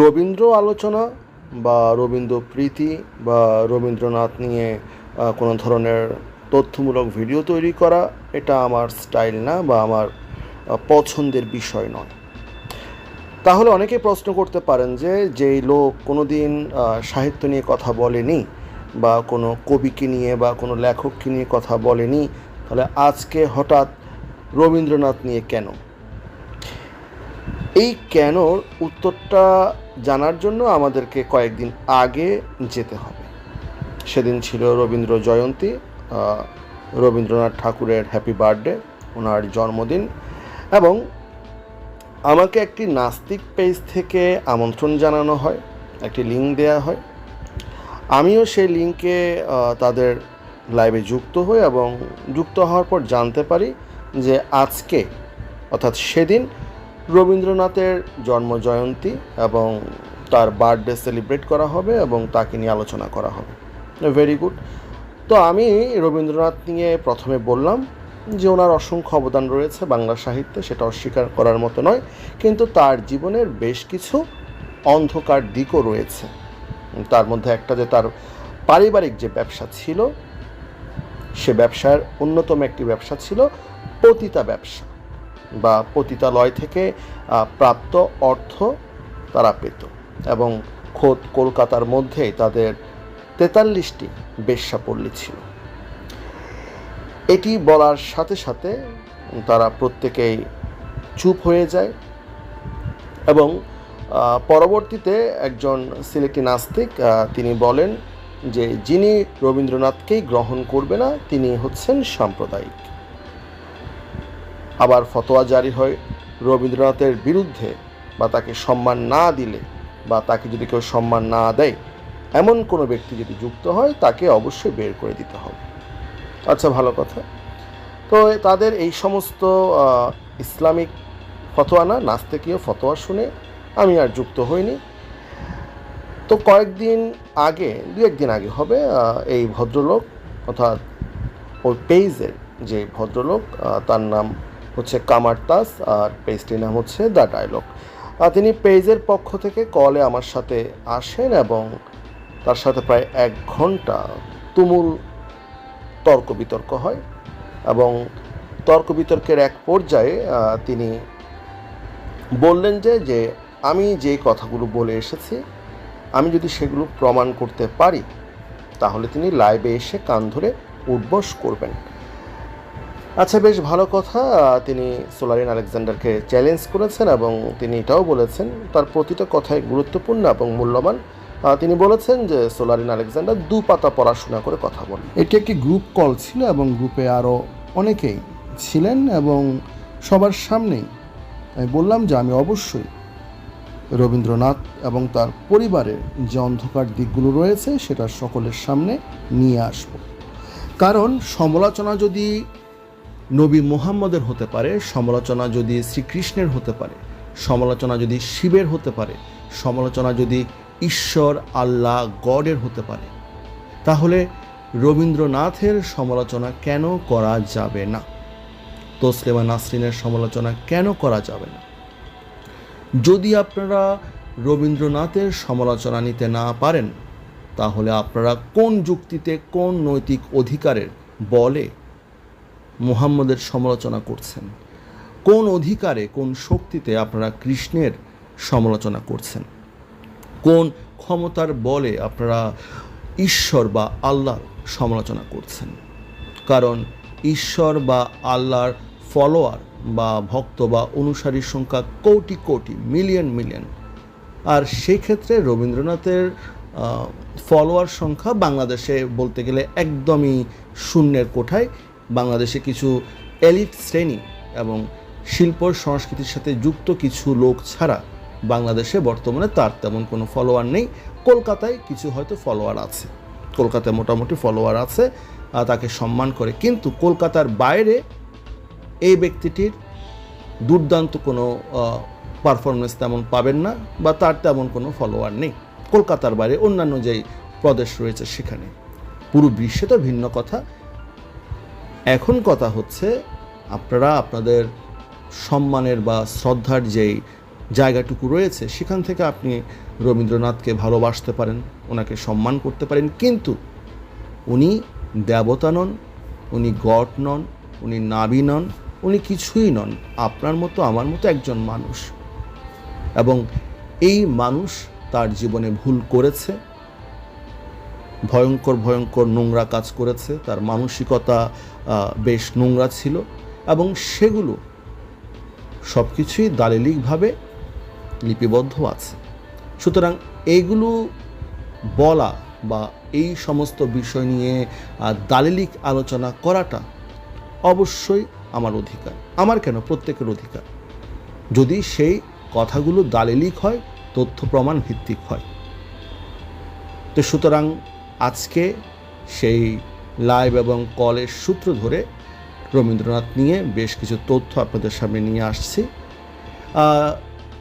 রবীন্দ্র আলোচনা বা রবীন্দ্র প্রীতি বা রবীন্দ্রনাথ নিয়ে কোনো ধরনের তথ্যমূলক ভিডিও তৈরি করা এটা আমার স্টাইল না বা আমার পছন্দের বিষয় নয়। তাহলে অনেকে প্রশ্ন করতে পারেন যে, যেই লোক কোনো দিন সাহিত্য নিয়ে কথা বলেনি বা কোনো কবিকে নিয়ে বা কোনো লেখককে নিয়ে কথা বলেনি, তাহলে আজকে হঠাৎ রবীন্দ্রনাথ নিয়ে কেন? এই কেনর উত্তরটা জানার জন্য আমাদেরকে কয়েকদিন আগে যেতে হবে। সেদিন ছিল রবীন্দ্র জয়ন্তী রবীন্দ্রনাথ ঠাকুরের হ্যাপি বার্থডে ওনার জন্মদিন এবং আমাকে একটি নাস্তিক পেজ থেকে আমন্ত্রণ জানানো হয়, একটি লিঙ্ক দেয়া হয়। আমিও সেই লিঙ্কে তাদের লাইভে যুক্ত হই এবং যুক্ত হওয়ার পর জানতে পারি যে আজকে, অর্থাৎ সেদিন রবীন্দ্রনাথের জন্মজয়ন্তী এবং তার বার্থডে সেলিব্রেট করা হবে এবং তাকে নিয়ে আলোচনা করা হবে। ভেরি গুড তো আমি রবীন্দ্রনাথ নিয়ে প্রথমে বললাম যে ওনার অসংখ্য অবদান রয়েছে বাংলা সাহিত্যে, সেটা অস্বীকার করার মতো নয়, কিন্তু তার জীবনের বেশ কিছু অন্ধকার দিকও রয়েছে। তার মধ্যে একটা যে তার পারিবারিক যে ব্যবসা ছিল, সে ব্যবসার অন্যতম একটি ব্যবসা ছিল পতিতা ব্যবসা। বা পতিতালয় থেকে প্রাপ্ত অর্থ তারা পেত এবং খোদ কলকাতার মধ্যেই তাদের তেতাল্লিশটি বেশ্যাপল্লী ছিল। এটি বলার সাথে সাথে তারা প্রত্যেকেই চুপ হয়ে যায় এবং পরবর্তীতে একজন সিলেটি নাস্তিক তিনি বলেন যে, যিনি রবীন্দ্রনাথকেই গ্রহণ করবে না, তিনি হচ্ছেন সাম্প্রদায়িক। আবার ফতোয়া জারি হয়। রবীন্দ্রনাথের বিরুদ্ধে বা তাকে সম্মান না দিলে বা তাকে যদি কেউ সম্মান না দেয়, এমন কোনো ব্যক্তি যদি যুক্ত হয়, তাকে অবশ্যই বের করে দিতে হবে। আচ্ছা ভালো কথা। তো তাদের এই সমস্ত ইসলামিক ফতোয়া না, নাস্তিকীয় ফতোয়া শুনে আমি আর যুক্ত হইনি। তো কয়েকদিন আগে দু একদিন আগে হবে এই ভদ্রলোক অর্থাৎ ওই পেইজের যে ভদ্রলোক তার নাম হচ্ছে কামার তাস আর পেজটির নাম হচ্ছে দ্য ডায়লগ। তিনি পেজের পক্ষ থেকে কলে আমার সাথে আসেন এবং তার সাথে প্রায় এক ঘণ্টা তুমুল তর্ক বিতর্ক হয় এবং তর্ক বিতর্কের এক পর্যায়ে তিনি বললেন যে যে আমি যে কথাগুলো বলে এসেছি, আমি যদি সেগুলো প্রমাণ করতে পারি, তাহলে তিনি লাইভে এসে কান ধরে উদ্বস করবেন। আচ্ছা বেশ ভালো কথা। তিনি সোলারিন আলেকজান্ডারকে চ্যালেঞ্জ করেছেন এবং তিনি এটাও বলেছেন, তার প্রতিটা কথাই গুরুত্বপূর্ণ এবং মূল্যবান। তিনি বলেছেন যে সোলারিন আলেকজান্ডার দু পাতা পড়াশোনা করে কথা বলেন। এটি একটি গ্রুপ কল ছিল এবং গ্রুপে আরও অনেকেই ছিলেন এবং সবার সামনেই আমি বললাম যে আমি অবশ্যই রবীন্দ্রনাথ এবং তার পরিবারের যে অন্ধকার দিকগুলো রয়েছে সেটা সকলের সামনে নিয়ে আসব। কারণ সমালোচনা যদি নবী মুহাম্মদের হতে পারে, সমালোচনা যদি শ্রীকৃষ্ণের হতে পারে, সমালোচনা যদি শিবের হতে পারে, সমালোচনা যদি ঈশ্বর, আল্লাহ, গডের হতে পারে, তাহলে রবীন্দ্রনাথের সমালোচনা কেন করা যাবে না? তসলেমা নাসরিনের সমালোচনা কেন করা যাবে না? যদি আপনারা রবীন্দ্রনাথের সমালোচনা নিতে না পারেন, তাহলে আপনারা কোন যুক্তিতে কোন নৈতিক অধিকারের বলে মুহাম্মদের সমালোচনা করছেন। কোন অধিকারে, কোন শক্তিতে আপনারা কৃষ্ণের সমালোচনা করছেন? কোন ক্ষমতার বলে আপনারা ঈশ্বর বা আল্লাহর সমালোচনা করছেন? কারণ ঈশ্বর বা আল্লাহর ফলোয়ার বা ভক্ত বা অনুসারীর সংখ্যা কোটি কোটি, মিলিয়ন মিলিয়ন। আর সেক্ষেত্রে রবীন্দ্রনাথের ফলোয়ার সংখ্যা বাংলাদেশে বলতে গেলে একদমই শূন্যের কোঠায় বাংলাদেশে কিছু এলিট শ্রেণি এবং শিল্প সংস্কৃতির সাথে যুক্ত কিছু লোক ছাড়া বাংলাদেশে বর্তমানে তার তেমন কোনো ফলোয়ার নেই। কলকাতায় কিছু হয়তো ফলোয়ার আছে। কলকাতায় মোটামুটি ফলোয়ার আছে তাকে সম্মান করে। কিন্তু কলকাতার বাইরে এই ব্যক্তিটির দুর্দান্ত কোনো পারফরমেন্স তেমন পাবেন না বা তার তেমন কোনো ফলোয়ার নেই। কলকাতার বাইরে অন্যান্য যেই প্রদেশ রয়েছে সেখানে। পুরো বিশ্বে তো ভিন্ন কথা। এখন কথা হচ্ছে আপনারা আপনাদের সম্মানের বা শ্রদ্ধার যেই জায়গাটুকু রয়েছে, সেখান থেকে আপনি রবীন্দ্রনাথকে ভালোবাসতে পারেন, ওনাকে সম্মান করতে পারেন। কিন্তু উনি দেবতা নন, উনি গড নন, উনি নাবি নন, উনি কিছুই নন। আপনার মতো, আমার মতো একজন মানুষ। এবং এই মানুষ তার জীবনে ভুল করেছে ভয়ঙ্কর ভয়ঙ্কর নোংরা কাজ করেছে। তার মানসিকতা বেশ নোংরা ছিল এবং সেগুলো সব কিছুই দালিলিকভাবে লিপিবদ্ধ আছে। সুতরাং এইগুলো বলা বা এই সমস্ত বিষয় নিয়ে দালিলিক আলোচনা করাটা অবশ্যই আমার অধিকার, আমার কেন প্রত্যেকের অধিকার। যদি সেই কথাগুলো দালিলিক হয়, তথ্য প্রমাণ ভিত্তিক হয়। তো সুতরাং আজকে সেই লাইভ এবং কলের সূত্র ধরে রবীন্দ্রনাথ নিয়ে বেশ কিছু তথ্য আপনাদের সামনে নিয়ে আসছি।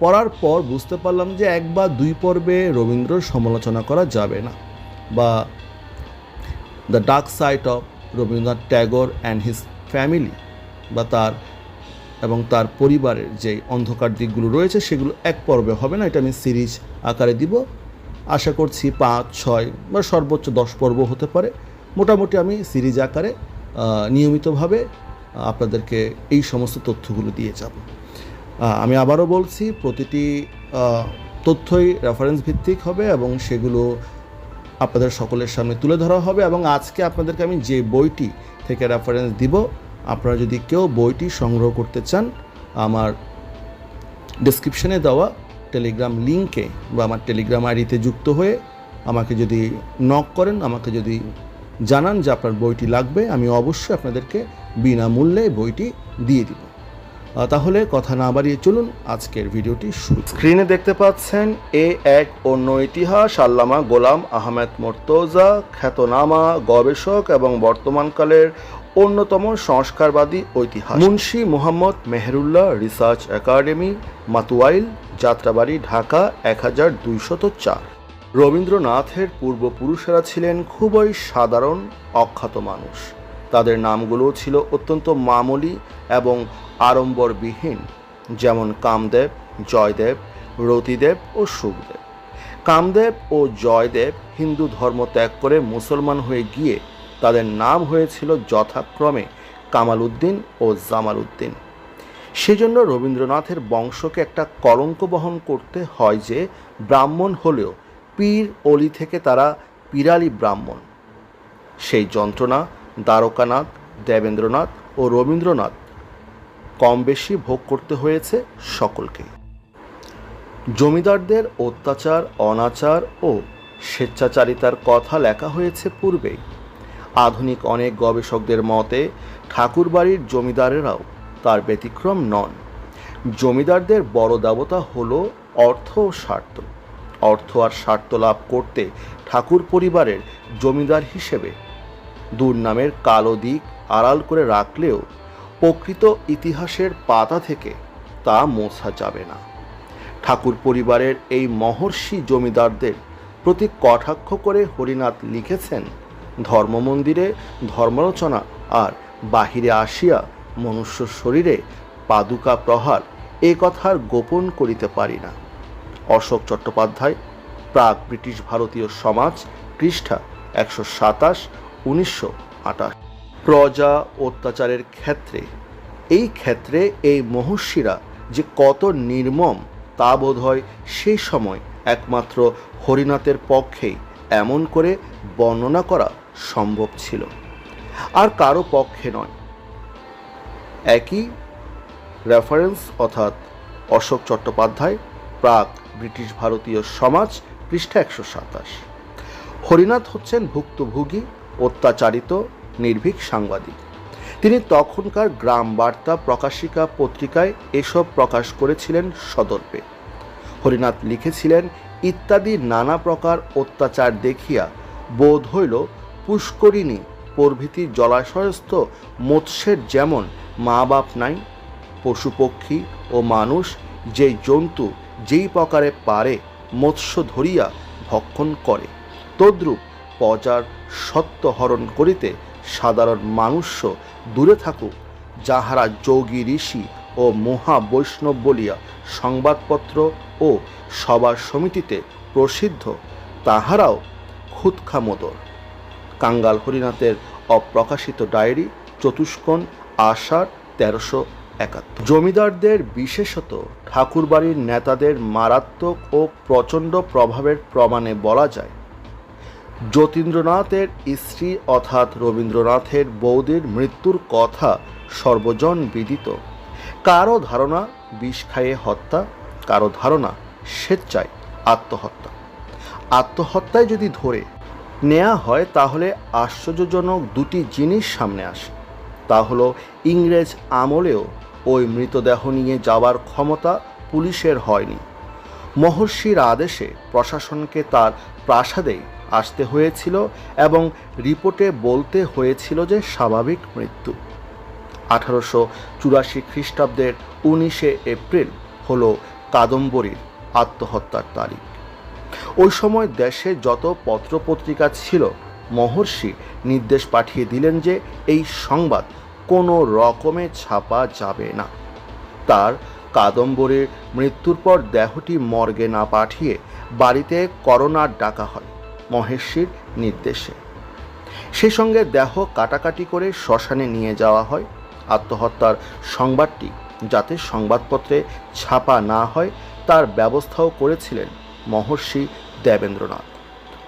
পড়ার পর বুঝতে পারলাম যে এক বা দুই পর্বে রবীন্দ্র সমালোচনা করা যাবে না বা the dark side of Rabindranath Tagore and his family বা তার এবং তার পরিবারের যে অন্ধকার দিকগুলো রয়েছে সেগুলো এক পর্বে হবে না। এটা আমি সিরিজ আকারে দিব। আশা করছি পাঁচ, ছয় বা সর্বোচ্চ দশ পর্ব হতে পারে। মোটামুটি আমি সিরিজ আকারে নিয়মিতভাবে আপনাদেরকে এই সমস্ত তথ্যগুলো দিয়ে যাব। আমি আবারও বলছি, প্রতিটি তথ্যই রেফারেন্স ভিত্তিক হবে এবং সেগুলো আপনাদের সকলের সামনে তুলে ধরা হবে এবং আজকে আপনাদেরকে আমি যে বইটি থেকে রেফারেন্স দিব, আপনারা যদি কেউ বইটি সংগ্রহ করতে চান, আমার ডিসক্রিপশনে দেওয়া টেলিগ্রাম লিঙ্কে বা আমার টেলিগ্রাম আইডিতে যুক্ত হয়ে আমাকে যদি নক করেন আমাকে যদি জানান যে আপনার বইটি লাগবে আমি অবশ্যই আপনাদেরকে বিনামূল্যে বইটি দিয়ে দিব। তাহলে কথা না বাড়িয়ে চলুন আজকের ভিডিওটি শুরু স্ক্রিনে দেখতে পাচ্ছেন এ এক অন্য ইতিহাস আল্লামা গোলাম আহমেদ মোর্তজা খ্যাতনামা গবেষক এবং বর্তমানকালের অন্যতম সংস্কারবাদী ঐতিহাস মুন্সি মোহাম্মদ মেহরুল্লাহ রিসার্চ একাডেমি মাতুয়াইল যাত্রাবাড়ি, ঢাকা এক হাজার দুইশত চার। রবীন্দ্রনাথের পূর্বপুরুষেরা ছিলেন খুবই সাধারণ, অখ্যাত মানুষ। তাদের নামগুলো ছিল অত্যন্ত মামুলি এবং আড়ম্বরবিহীন, যেমন কামদেব, জয়দেব, রতিদেব ও সুখদেব। কামদেব ও জয়দেব হিন্দু ধর্ম ত্যাগ করে মুসলমান হয়ে গিয়ে তাদের নাম হয়েছিল যথাক্রমে কামাল উদ্দিন ও জামাল উদ্দিন। সেজন্য রবীন্দ্রনাথের বংশকে একটা কলঙ্ক বহন করতে হয় যে, ব্রাহ্মণ হলেও পীর অলি থেকে তারা পিরালি ব্রাহ্মণ। সেই যন্ত্রণা দ্বারকানাথ, দেবেন্দ্রনাথ ও রবীন্দ্রনাথ কম বেশি ভোগ করতে হয়েছে সকলকে। জমিদারদের অত্যাচার, অনাচার ও স্বেচ্ছাচারিতার কথা লেখা হয়েছে পূর্বেই। আধুনিক অনেক গবেষকদের মতে, ঠাকুরবাড়ির জমিদারেরাও ব্যতিক্রম নন। জমিদারদের বড় দেবতা হল অর্থ ও স্বার্থ। অর্থ আর স্বার্থ লাভ করতে ঠাকুর পরিবারের জমিদার হিসেবে দুর্নামের কালো দিক আড়াল করে রাখলেও প্রকৃত ইতিহাসের পাতা থেকে তা মোছা যাবে না। ঠাকুর পরিবারের এই মহর্ষি জমিদারদের প্রতি কটাক্ষ করে হরিনাথ লিখেছেন, ধর্মমন্দিরে ধর্মালোচনা আর বাহিরে আসিয়া মনুষ্য শরীরে পাদুকা প্রহার এ কথার গোপন করিতে পারি না। অশোক চট্টোপাধ্যায়, প্রাক ব্রিটিশ ভারতীয় সমাজ পৃষ্ঠা একশো সাতাশ, উনিশশো আটাশ। প্রজা অত্যাচারের ক্ষেত্রে, এই ক্ষেত্রে এই মহর্ষিরা যে কত নির্মম, তা বোধ হয় সেই সময় একমাত্র হরিনাথের পক্ষেই এমন করে বর্ণনা করা সম্ভব ছিল। আর কারও পক্ষে নয়। একই রেফারেন্স অর্থাৎ অশোক চট্টোপাধ্যায়, প্রাক ব্রিটিশ ভারতীয় সমাজ, পৃষ্ঠা একশো সাতাশ। হরিনাথ হচ্ছেন ভুক্তভোগী, অত্যাচারিত, নির্ভীক সাংবাদিক। তিনি তখনকার গ্রাম বার্তা প্রকাশিকা পত্রিকায় এসব প্রকাশ করেছিলেন সদর্পে। হরিনাথ লিখেছিলেন, ইত্যাদি নানা প্রকার অত্যাচার দেখিয়া বোধ হইল পুষ্করিণী প্রভৃতি জলাশয়স্থ মৎস্যের যেমন মা বাপ নাই, পশুপক্ষী ও মানুষ যেই জন্তু যেই প্রকারে পারে মৎস্য ধরিয়া ভক্ষণ করে, তদ্রূপ প্রজার সত্য হরণ করিতে সাধারণ মানুষ্য দূরে থাকুক, যাহারা যোগী ঋষি ও মহা বৈষ্ণব বলিয়া সংবাদপত্র ও সভা সমিতিতে প্রসিদ্ধ, তাহারাও খুদখামোদর কাঙ্গাল হরিনাথের অপ্রকাশিত ডায়েরি চতুষ্কোণ আষাঢ় তেরোশো একাত্তর। জমিদারদের বিশেষত ঠাকুরবাড়ির নেতাদের মারাত্মক ও প্রচণ্ড প্রভাবের প্রমাণে বলা যায়। যতীন্দ্রনাথের স্ত্রী অর্থাৎ রবীন্দ্রনাথের বৌদির মৃত্যুর কথা সর্বজন বিদিত। কারও ধারণা বিষ খাইয়ে হত্যা, কারও ধারণা স্বেচ্ছায় আত্মহত্যা। আত্মহত্যায় যদি ধরে নেওয়া হয় তাহলে আশ্চর্যজনক দুটি জিনিস সামনে আসে। তা হলো ইংরেজ আমলেও ওই মৃতদেহ নিয়ে যাওয়ার ক্ষমতা পুলিশের হয়নি। মহর্ষির আদেশে প্রশাসনকে তার প্রাসাদেই আসতে হয়েছিল এবং রিপোর্টে বলতে হয়েছিল যে স্বাভাবিক মৃত্যু। আঠারোশো চুরাশি খ্রিস্টাব্দের উনিশে এপ্রিল হলো কাদম্বরীর আত্মহত্যার তারিখ। ওই সময় দেশে যত পত্রপত্রিকা ছিল, মহর্ষি নির্দেশ পাঠিয়ে দিলেন যে এই সংবাদ কোনো রকমে ছাপা যাবে না। তার কাদম্বরীর মৃত্যুর পর দেহটি মর্গে না পাঠিয়ে বাড়িতে করোনার ডাকা হয়, মহের্ষির নির্দেশে। সেই সঙ্গে দেহ কাটাকাটি করে শ্মশানে নিয়ে যাওয়া হয়। আত্মহত্যার সংবাদটি যাতে সংবাদপত্রে ছাপা না হয়, তার ব্যবস্থাও করেছিলেন মহর্ষি দেবেন্দ্রনাথ।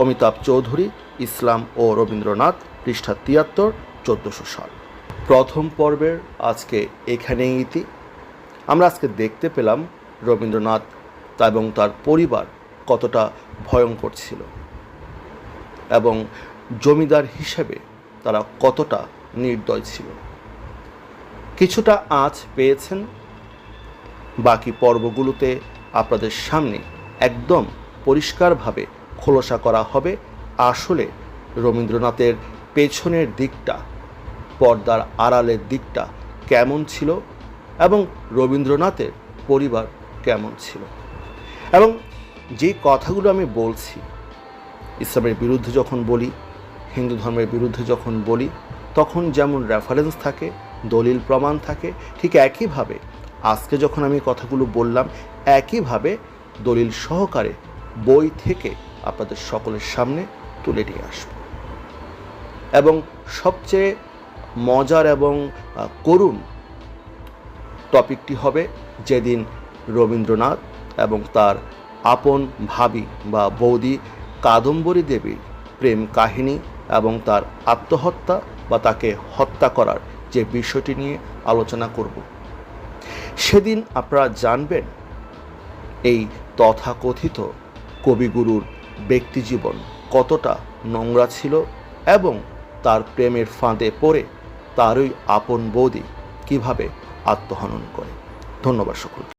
অমিতাভ চৌধুরী, ইসলাম ও রবীন্দ্রনাথ, পৃষ্ঠা তিয়াত্তর, চোদ্দোশো সাল। প্রথম পর্বের আজকে এখানেই ইতি। আমরা আজকে দেখতে পেলাম রবীন্দ্রনাথ এবং তার পরিবার কতটা ভয়ঙ্কর ছিল এবং জমিদার হিসেবে তারা কতটা নির্দয় ছিল। কিছুটা আঁচ পেয়েছেন। বাকি পর্বগুলোতে আপনাদের সামনে একদম পরিষ্কারভাবে খোলসা করা হবে। আসলে রবীন্দ্রনাথের পেছনের দিকটা, পর্দার আড়ালের দিকটা কেমন ছিল এবং রবীন্দ্রনাথের পরিবার কেমন ছিল। এবং যে কথাগুলো আমি বলছি, ইসলামের বিরুদ্ধে যখন বলি, হিন্দু ধর্মের বিরুদ্ধে যখন বলি, তখন যেমন রেফারেন্স থাকে, দলিল প্রমাণ থাকে, ঠিক একইভাবে আজকে যখন আমি কথাগুলো বললাম, একইভাবে দলিল সহকারে বই থেকে আপনাদের সকলের সামনে তুলে নিয়ে আসব। এবং সবচেয়ে মজার এবং করুণ টপিকটি হবে যেদিন রবীন্দ্রনাথ এবং তার আপন ভাবি বা বৌদি কাদম্বরী দেবীর প্রেম কাহিনী এবং তার আত্মহত্যা বা তাকে হত্যা করার যে বিষয়টি নিয়ে আলোচনা করব। সেদিন আপনারা জানবেন এই তথাকথিত কবিগুরুর ব্যক্তিজীবন কতটা নোংরা ছিল এবং তার প্রেমের ফাঁদে পড়ে তারই আপন বৌদি কীভাবে আত্মহনন করে। ধন্যবাদ সকলকে।